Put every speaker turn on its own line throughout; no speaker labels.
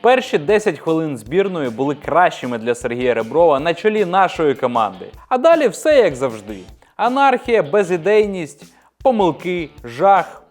Перші 10 хвилин збірної були кращими для Сергія Реброва на чолі нашої команди. А далі все як завжди: анархія, безідейність, помилки, жах,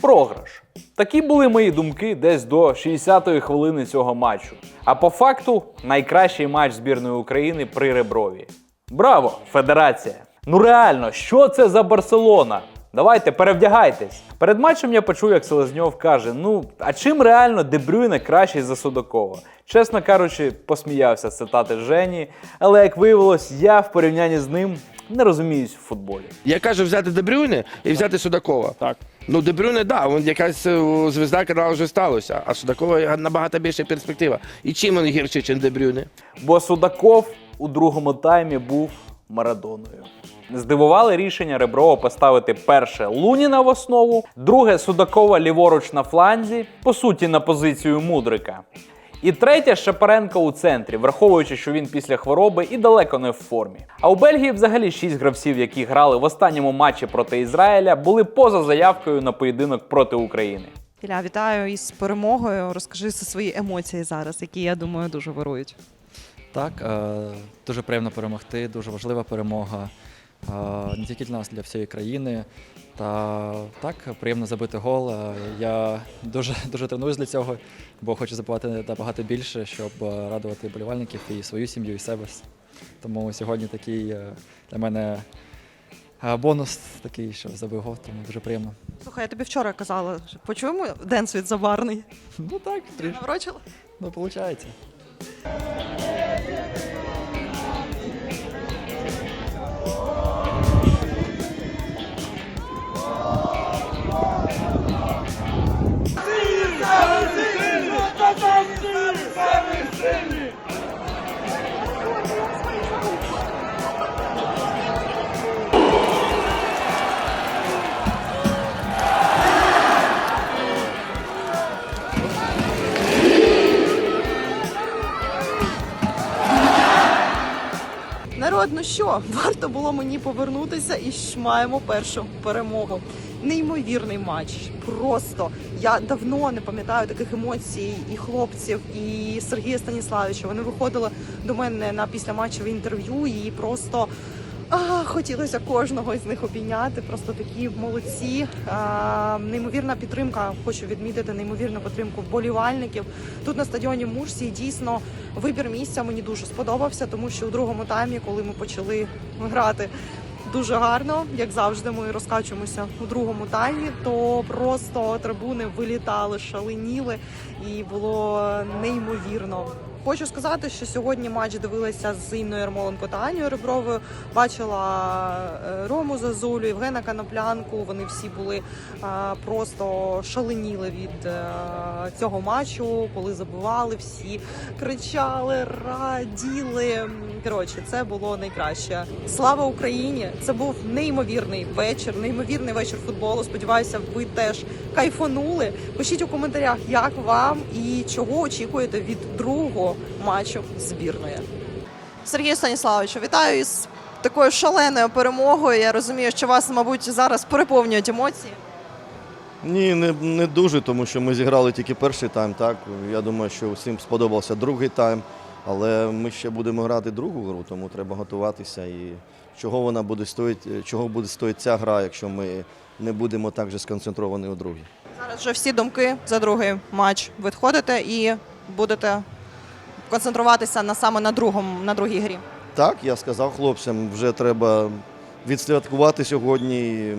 програш. Такі були мої думки десь до 60-ї хвилини цього матчу. А по факту найкращий матч збірної України при Реброві. Браво, Федерація! Ну реально, що це за Барселона? Давайте перевдягайтесь. Перед матчем я почув, як Селезньов каже: ну, а чим реально Дебрюйне кращий за Судакова? Чесно кажучи, посміявся з цитати Жені, але як виявилось, я в порівнянні з ним не розуміюсь в футболі.
Я кажу взяти Дебрюйне і взяти Судакова.
Так.
Ну, Дебрюйне, да, він якась е, звізда вже сталося, а Судакова набагато більша перспектива. І чим він гірший, ніж Дебрюйне?
Бо Судаков у другому таймі був Марадоною. Здивували рішення Реброва поставити перше Луніна в основу, друге Судакова ліворуч на фланзі, по суті, на позицію Мудрика. І третє Шапаренко у центрі, враховуючи, що він після хвороби і далеко не в формі. А у Бельгії взагалі шість гравців, які грали в останньому матчі проти Ізраїля, були поза заявкою на поєдинок проти України.
Ілля, вітаю із перемогою. Розкажи за свої емоції зараз, які я думаю дуже вирують.
Так, е, дуже приємно перемогти, дуже важлива перемога не тільки для нас, для всієї країни. Та так, приємно забити гол. Я дуже дуже тренуюсь для цього, бо хочу забивати набагато більше, щоб радувати болівальників і свою сім'ю, і себе. Тому сьогодні такий е, для мене бонус такий, що забив гол, тому дуже приємно.
Слухай, я тобі вчора казала, що почуємо денс від Заварний.
Ну так, трішки.
Наврочила?
Ну, виходить.
Народ, ну що, варто було мені повернутися і ж маємо першу перемогу. Неймовірний матч. Просто я давно не пам'ятаю таких емоцій і хлопців, і Сергія Станіславовича. Вони виходили до мене на післяматчеве інтерв'ю і просто. А, хотілося кожного з них обійняти. Просто такі молодці. А, неймовірна підтримка. Хочу відмітити неймовірну підтримку вболівальників. Тут на стадіоні Мурсі дійсно вибір місця мені дуже сподобався, тому що у другому таймі, коли ми почали грати дуже гарно, як завжди, ми розкачуємося у другому таймі, то просто трибуни вилітали, шаленіли, і було неймовірно. Хочу сказати, що сьогодні матч дивилася з Інною Ярмоленко та Анією Ребровою. Бачила е, Рому Зазулю, Євгена Каноплянку. Вони всі були е, просто шаленіли від е, цього матчу, коли забивали, всі кричали, раділи. Коротше, це було найкраще. Слава Україні! Це був неймовірний вечір, неймовірний вечір футболу. Сподіваюся, ви теж кайфанули. Пишіть у коментарях, як вам і чого очікуєте від другого матчу збірної. Сергій Станіславович, вітаю із такою шаленою перемогою. Я розумію, що вас, мабуть, зараз переповнюють емоції.
Ні, не, не дуже, тому що ми зіграли тільки перший тайм. Так я думаю, що всім сподобався другий тайм, але ми ще будемо грати другу гру, тому треба готуватися. І чого вона буде стоїти, чого буде стоїти ця гра, якщо ми не будемо так же сконцентровані у другій.
Зараз вже всі думки за другий матч відходите і будете концентруватися на саме на другому на другій грі.
Так, я сказав хлопцям, вже треба відслідкувати сьогодні,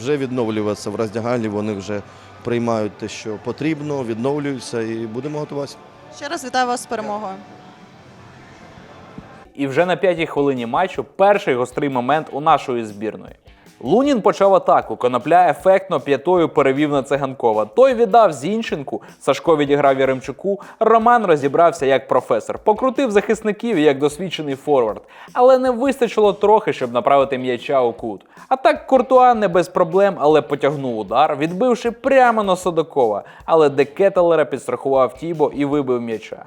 вже відновлюватися в роздягальні. Вони вже приймають те, що потрібно, відновлюються і будемо готуватися.
Ще раз вітаю вас з перемогою.
І вже на п'ятій хвилині матчу перший гострий момент у нашої збірної. Лунін почав атаку. Конопля ефектно п'ятою перевів на циганкова. Той віддав Зінченку. Сашко відіграв Яремчуку. Роман розібрався як професор. Покрутив захисників як досвідчений форвард. Але не вистачило трохи, щоб направити м'яча у кут. А так Куртуа не без проблем, але потягнув удар, відбивши прямо на Садокова. Але Декетелера підстрахував Тібо і вибив м'яча.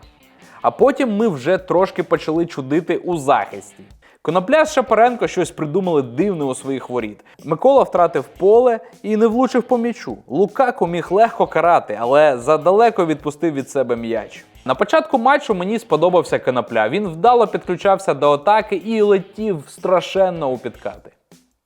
А потім ми вже трошки почали чудити у захисті. Конопля з Шапаренко щось придумали дивне у своїх воріт. Микола втратив поле і не влучив по м'ячу. Лукаку міг легко карати, але задалеко відпустив від себе м'яч. На початку матчу мені сподобався конопля. Він вдало підключався до атаки і летів страшенно у підкати.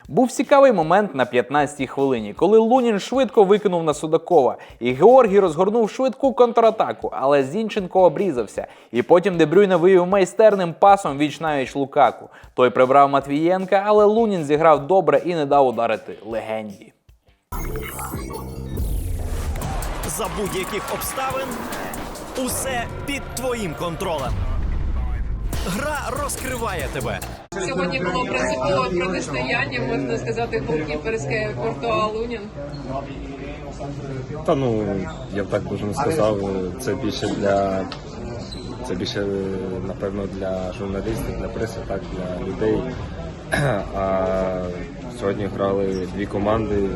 Був цікавий момент на 15-й хвилині, коли Лунін швидко викинув на Судакова, і Георгій розгорнув швидку контратаку, але Зінченко обрізався. І потім Дебрюйне вивів майстерним пасом віч навіч Лукаку. Той прибрав Матвієнка, але Лунін зіграв добре і не дав ударити легенді.
За будь-яких обставин усе під твоїм контролем. Гра розкриває тебе.
Сьогодні було принципове протистояння, можна сказати, голкіперське Кортуа Лунін.
Та ну я б так дуже не сказав. Це більше для це більше напевно для журналістів, для преси, так для людей. А сьогодні грали дві команди,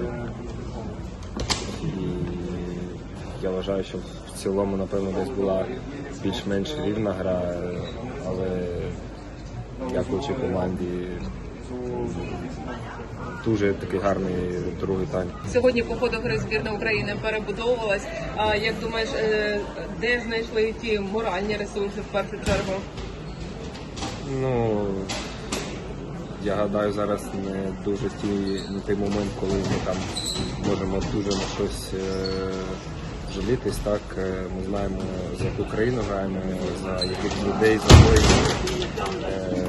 і я вважаю, що в цілому, напевно, десь була більш-менш рівна гра, але дякуючи команді. Дуже такий гарний другий тайм.
Сьогодні по ходу гри збірна України перебудовувалась. А як думаєш, е, де знайшли ті моральні ресурси в першу чергу?
Ну я гадаю, зараз не дуже ті, не той момент, коли ми там можемо дуже на щось е, жалітись. Так Е, ми знаємо за яку країну граємо, за яких людей, за. Е,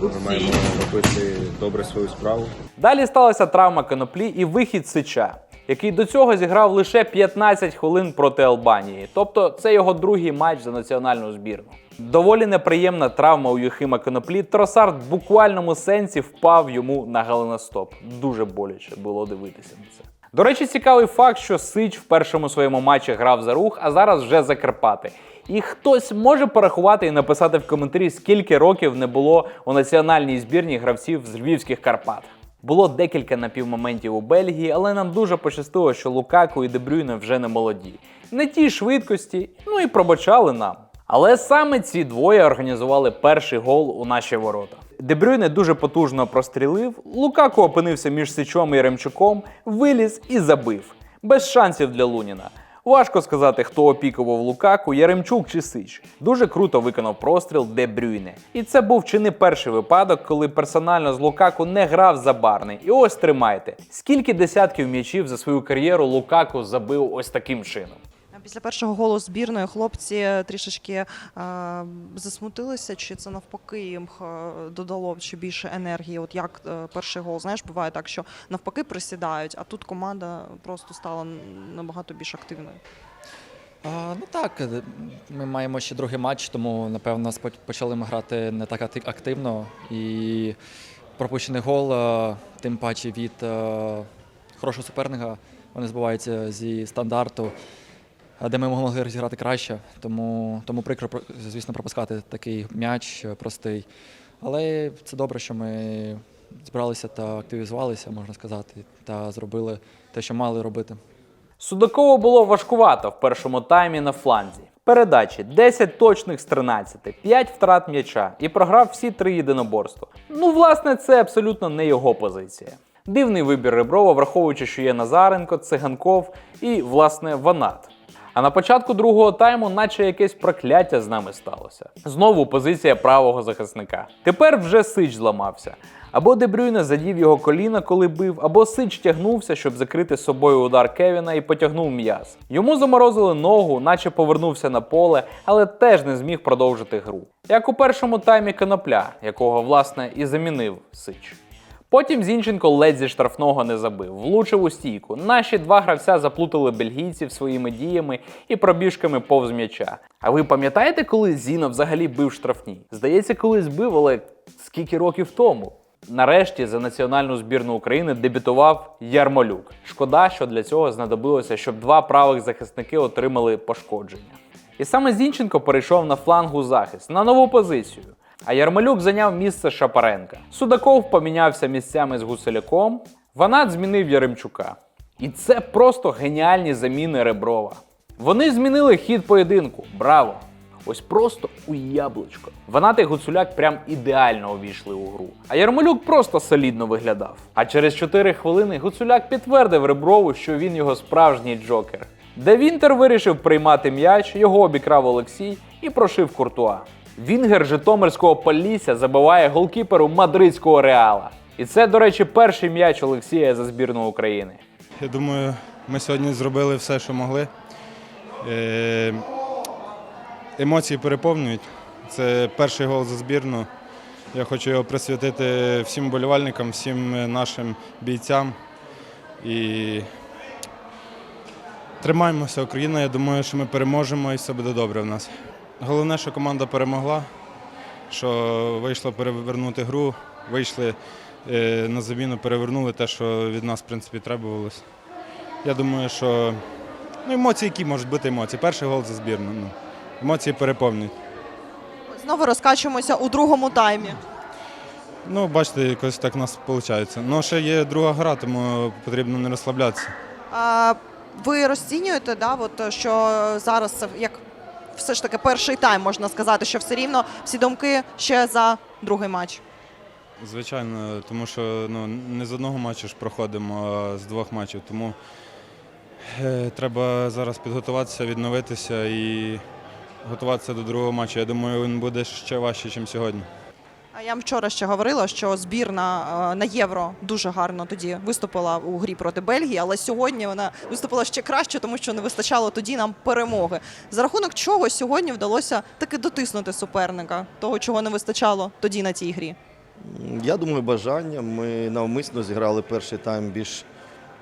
то ми маємо робити добре свою справу.
Далі сталася травма коноплі і вихід Сича, який до цього зіграв лише 15 хвилин проти Албанії. Тобто це його другий матч за національну збірну. Доволі неприємна травма у Юхима Коноплі. Тросард в буквальному сенсі впав йому на голеностоп. Дуже боляче було дивитися на це. До речі, цікавий факт, що Сич в першому своєму матчі грав за рух, а зараз вже за Карпати. І хтось може порахувати і написати в коментарі, скільки років не було у національній збірні гравців з львівських Карпат. Було декілька напівмоментів у Бельгії, але нам дуже пощастило, що Лукаку і Дебрюйне вже не молоді. Не ті швидкості, ну і пробачали нам. Але саме ці двоє організували перший гол у наші ворота. Дебрюйне дуже потужно прострілив. Лукаку опинився між Сичом і Ремчуком, виліз і забив. Без шансів для Луніна. Важко сказати, хто опікував Лукаку, Яремчук чи Сич. Дуже круто виконав простріл Де Брюйне. І це був чи не перший випадок, коли персонально з Лукаку не грав забарний. І ось тримайте. Скільки десятків м'ячів за свою кар'єру Лукаку забив ось таким чином.
Після першого голу збірної хлопці трішечки е, засмутилися, чи це навпаки їм е, додало чи більше енергії. От як е, перший гол, знаєш, буває так, що навпаки присідають, а тут команда просто стала набагато більш активною.
А, ну так, е, ми маємо ще другий матч, тому напевно почали ми грати не так активно. І пропущений гол, тим паче від хорошого суперника, вони збиваються зі стандарту, де ми могли розіграти краще. Тому, тому прикро, звісно, пропускати такий м'яч е, простий. Але це добре, що ми збиралися та активізувалися, можна сказати, та зробили те, що мали робити.
Судакову було важкувато в першому таймі на фланзі. Передачі 10 точних з 13, 5 втрат м'яча і програв всі три єдиноборства. Ну, власне, це абсолютно не його позиція. Дивний вибір Реброва, враховуючи, що є Назаренко, Циганков і, власне, Ванат. А на початку другого тайму, наче якесь прокляття з нами сталося. Знову позиція правого захисника. Тепер вже Сич зламався. Або Дебрюйне задів його коліна, коли бив, або Сич тягнувся, щоб закрити собою удар Кевіна і потягнув м'яз. Йому заморозили ногу, наче повернувся на поле, але теж не зміг продовжити гру. Як у першому таймі конопля, якого власне і замінив Сич. Потім Зінченко ледь зі штрафного не забив, влучив у стійку. Наші два гравця заплутали бельгійців своїми діями і пробіжками повз м'яча. А ви пам'ятаєте, коли Зіна взагалі бив штрафні? Здається, колись бив, але скільки років тому? Нарешті за національну збірну України дебютував Ярмолюк. Шкода, що для цього знадобилося, щоб два правих захисники отримали пошкодження. І саме Зінченко перейшов на флангу захист на нову позицію. А Ярмолюк зайняв місце Шапаренка. Судаков помінявся місцями з Гуселяком. Ванат змінив Яремчука. І це просто геніальні заміни Реброва. Вони змінили хід поєдинку. Браво! Ось просто у яблучко. Ванат і Гуцуляк прям ідеально увійшли у гру. А Ярмолюк просто солідно виглядав. А через 4 хвилини Гуцуляк підтвердив Реброву, що він його справжній джокер. де Вінтер вирішив приймати м'яч, його обікрав Олексій і прошив Куртуа. Вінгер Житомирського Полісся забиває голкіперу мадридського реала. І це, до речі, перший м'яч Олексія за збірну України.
Я думаю, ми сьогодні зробили все, що могли. Е, Емоції переповнюють. Це перший гол за збірну. Я хочу його присвятити всім болівальникам, всім нашим бійцям. І тримаємося, Україна. Я думаю, що ми переможемо і все буде добре в нас. Головне, що команда перемогла, що вийшло перевернути гру, вийшли е, на заміну, перевернули те, що від нас, в принципі, требувалось. Я думаю, що ну, емоції, які можуть бути емоції. Перший гол за збірну. Ну, емоції переповнюють.
Знову розкачуємося у другому таймі.
Ну, бачите, якось так у нас виходить. Ну, ще є друга гра, тому потрібно не розслаблятися.
А, ви розцінюєте, да, от, що зараз як все ж таки перший тайм, можна сказати, що все рівно всі думки ще за другий матч.
Звичайно, тому що ну, не з одного матчу ж проходимо, а з двох матчів. Тому е, треба зараз підготуватися, відновитися і готуватися до другого матчу. Я думаю, він буде ще важче, ніж сьогодні.
Я вчора ще говорила, що збірна е, на євро дуже гарно тоді виступила у грі проти Бельгії, але сьогодні вона виступила ще краще, тому що не вистачало тоді нам перемоги. За рахунок чого сьогодні вдалося таки дотиснути суперника, того, чого не вистачало тоді на тій грі.
Я думаю, бажання. Ми навмисно зіграли перший тайм більш.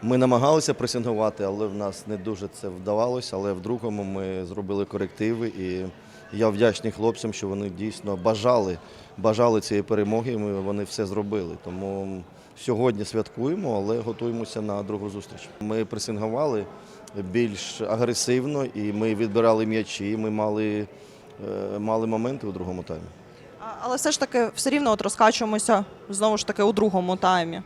Ми намагалися пресингувати, але в нас не дуже це вдавалося. Але в другому ми зробили корективи, і я вдячний хлопцям, що вони дійсно бажали, бажали цієї перемоги. і Ми вони все зробили. Тому сьогодні святкуємо, але готуємося на другу зустріч. Ми пресингували більш агресивно, і ми відбирали м'ячі. Ми мали, е, мали моменти у другому таймі.
Але все ж таки все рівно от розкачуємося знову ж таки у другому таймі.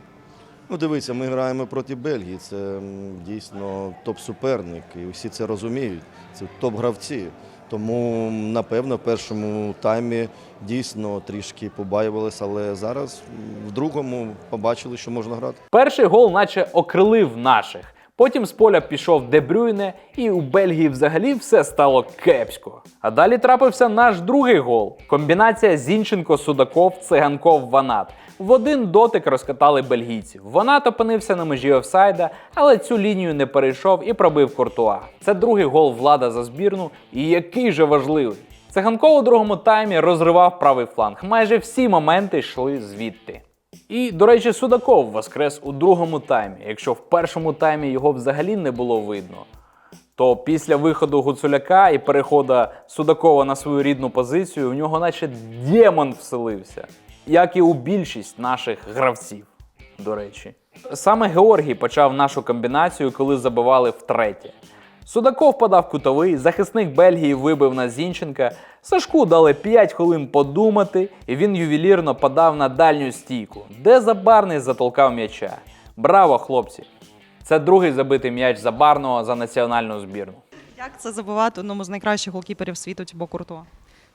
Ну, дивіться, ми граємо проти Бельгії. Це дійсно топ-суперник, і всі це розуміють. Це топ-гравці. Тому, напевно, в першому таймі дійсно трішки побаювалися, але зараз в другому побачили, що можна грати.
Перший гол наче окрилив наших. Потім з поля пішов Де Брюйне, і у Бельгії взагалі все стало кепсько. А далі трапився наш другий гол. Комбінація Зінченко-Судаков, Циганков, Ванат. В один дотик розкатали бельгійців. Ванат опинився на межі офсайда, але цю лінію не перейшов і пробив Куртуа. Це другий гол влада за збірну, і який же важливий. Циганков у другому таймі розривав правий фланг. Майже всі моменти йшли звідти. І, до речі, Судаков воскрес у другому таймі. Якщо в першому таймі його взагалі не було видно, то після виходу Гуцуляка і переходу Судакова на свою рідну позицію, у нього наче демон вселився, як і у більшість наших гравців. До речі, саме Георгій почав нашу комбінацію, коли забивали втретє. Судаков подав кутовий, захисник Бельгії вибив на Зінченка. Сашку дали 5 хвилин подумати, і він ювелірно подав на дальню стійку, де Забарний затолкав м'яча. Браво, хлопці! Це другий забитий м'яч Забарного за національну збірну.
Як це забивати одному з найкращих голкіперів світу Тібо Куртуа?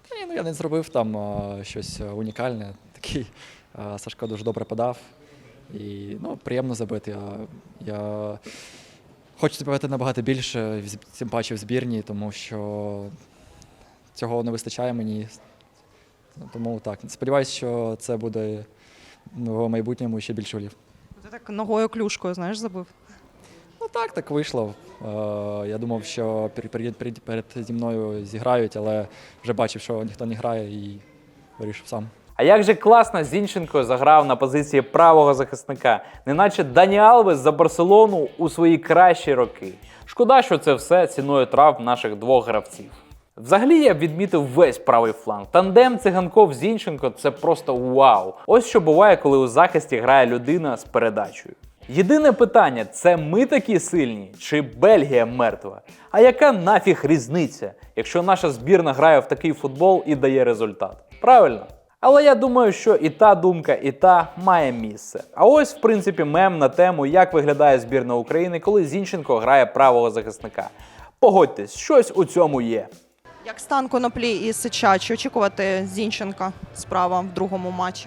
Та ні, ну, я не зробив там а, щось е, унікальне. Такий а, Сашко дуже добре подав. І ну, приємно забити. А, я хочу забивати набагато більше, тим паче в збірні, тому що цього не вистачає мені. Тому так, сподіваюся, що це буде в майбутньому ще більше голів.
Ти так ногою клюшкою, знаєш, забив.
Ну так, так вийшло. Е, я думав, що перед зі мною зіграють, але вже бачив, що ніхто не грає і вирішив сам.
А як же класно Зінченко заграв на позиції правого захисника, неначе Дані Алвес за Барселону у свої кращі роки. Шкода, що це все ціною трав наших двох гравців. Взагалі я б відмітив весь правий фланг. Тандем циганков Зінченко це просто вау. Ось що буває, коли у захисті грає людина з передачею. Єдине питання: це ми такі сильні, чи Бельгія мертва? А яка нафіг різниця, якщо наша збірна грає в такий футбол і дає результат? Правильно? Але я думаю, що і та думка, і та має місце. А ось, в принципі, мем на тему, як виглядає збірна України, коли Зінченко грає правого захисника. Погодьтесь, щось у цьому є.
Як стан коноплі і Сича, чи очікувати Зінченка справа в другому матчі?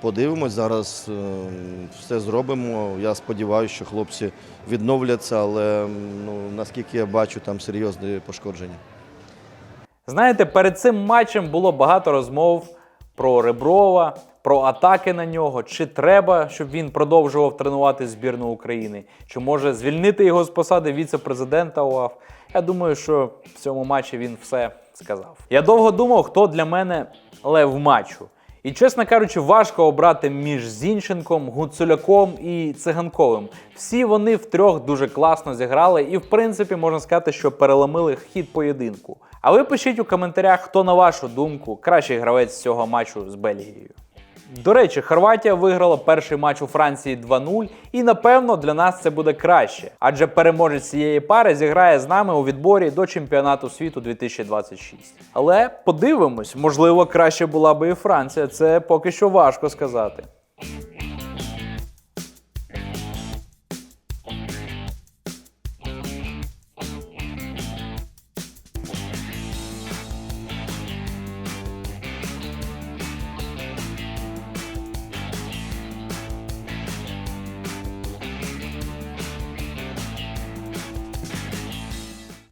Подивимось, зараз е, все зробимо. Я сподіваюся, що хлопці відновляться, але ну, наскільки я бачу, там серйозні пошкодження.
Знаєте, перед цим матчем було багато розмов про Реброва, про атаки на нього. Чи треба, щоб він продовжував тренувати збірну України? Чи може звільнити його з посади віце-президента УАФ? Я думаю, що в цьому матчі він все сказав. Я довго думав, хто для мене лев матчу. І, чесно кажучи, важко обрати між Зінченком, Гуцуляком і Циганковим. Всі вони втрьох дуже класно зіграли, і, в принципі, можна сказати, що переломили хід поєдинку. А ви пишіть у коментарях, хто, на вашу думку, кращий гравець цього матчу з Бельгією. До речі, Хорватія виграла перший матч у Франції 2-0, і напевно для нас це буде краще, адже переможець цієї пари зіграє з нами у відборі до чемпіонату світу 2026. Але подивимось, можливо, краще була би і Франція. Це поки що важко сказати.